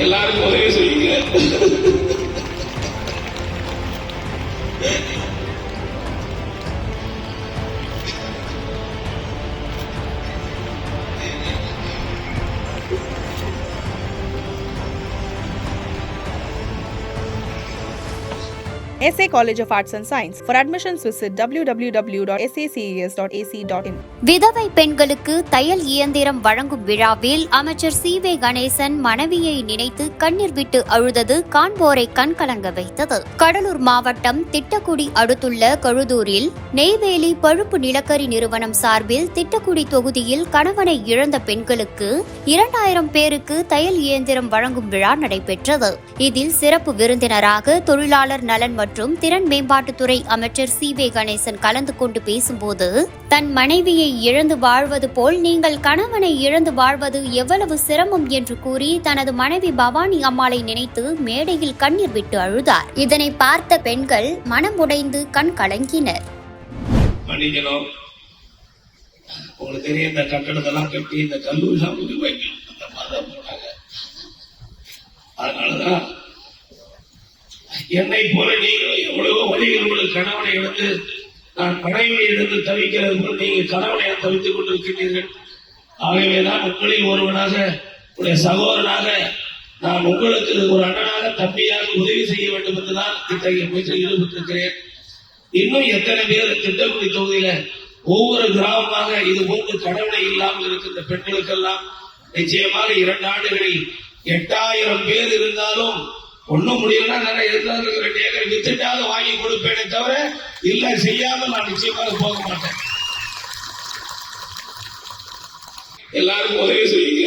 எல்லாருக்கும் உதவி செய்யுங்க SA College of Arts and Science. For admissions, visit www.saces.ac.in. விதவை பெண்களுக்கு தையல் இயந்திரம் வழங்கும் விழாவில் அமைச்சர் சி வே கணேசன் மனைவியை நினைத்து கண்ணீர் விட்டு அழுதது காண்போரை கண்கலங்க வைத்தது கடலூர் மாவட்டம் திட்டக்குடி அடுத்துள்ள கழுதூரில் நெய்வேலி பழுப்பு நிலக்கரி நிறுவனம் சார்பில் திட்டக்குடி தொகுதியில் கணவனை இழந்த பெண்களுக்கு இரண்டாயிரம் பேருக்கு தையல் இயந்திரம் வழங்கும் விழா நடைபெற்றது இதில் சிறப்பு விருந்தினராக தொழிலாளர் நலன் மற்றும் திறன் மேம்பாட்டுத்துறை அமைச்சர் சி. வே. கணேசன் கலந்து கொண்டு பேசும்போது தன் மனைவியை இழந்து வாழ்வது போல் நீங்கள் கணவனை இழந்து வாழ்வது எவ்வளவு சிரமம் என்று கூறி தனது மனைவி பவானி அம்மாளை நினைத்து மேடையில் கண்ணீர் விட்டு அழுதார். இதனை பார்த்த பெண்கள் மனமுடைந்து கண் கலங்கினர். உங்களுக்கு தெரியும் இந்த கட்டடத்தெல்லாம் கட்டி இந்த அந்த மாதிரி போனாங்க அதனாலதான் என்னை போல நீங்களும் எவ்வளவோ வழிகள் உங்களுக்கு கணவனை எடுத்து நான் மனைவியை எடுத்து தவிக்கிறது போல நீங்கள் கணவனை தவித்துக் கொண்டிருக்கிறீர்கள் ஆகவேதான் உங்களில் ஒருவனாக உடைய சகோதரனாக நான் உங்களுக்கு ஒரு அண்ணனாக தம்பியாக உதவி செய்ய வேண்டும் என்றுதான் இத்தகைய முயற்சியில் ஈடுபட்டிருக்கிறேன். இன்னும் எத்தனை பேர் திட்டக்குடி தொகுதியில ஒவ்வொரு கிராமமாக இது போன்று கடவுளை இல்லாமல் இருக்கின்ற பெண்களுக்கெல்லாம் நிச்சயமாக இரண்டு ஆண்டுகளில் எட்டாயிரம் பேர் இருந்தாலும் ஒண்ணும் முடியலன்னா நிறைய இருக்கிற ரெண்டு ஏக்கர் வித்துட்டாவது வாங்கி கொடுப்பேனே தவிர இல்ல செய்யாமல் நான் நிச்சயமாக போக மாட்டேன். எல்லாருக்கும் உதவி செய்யுங்க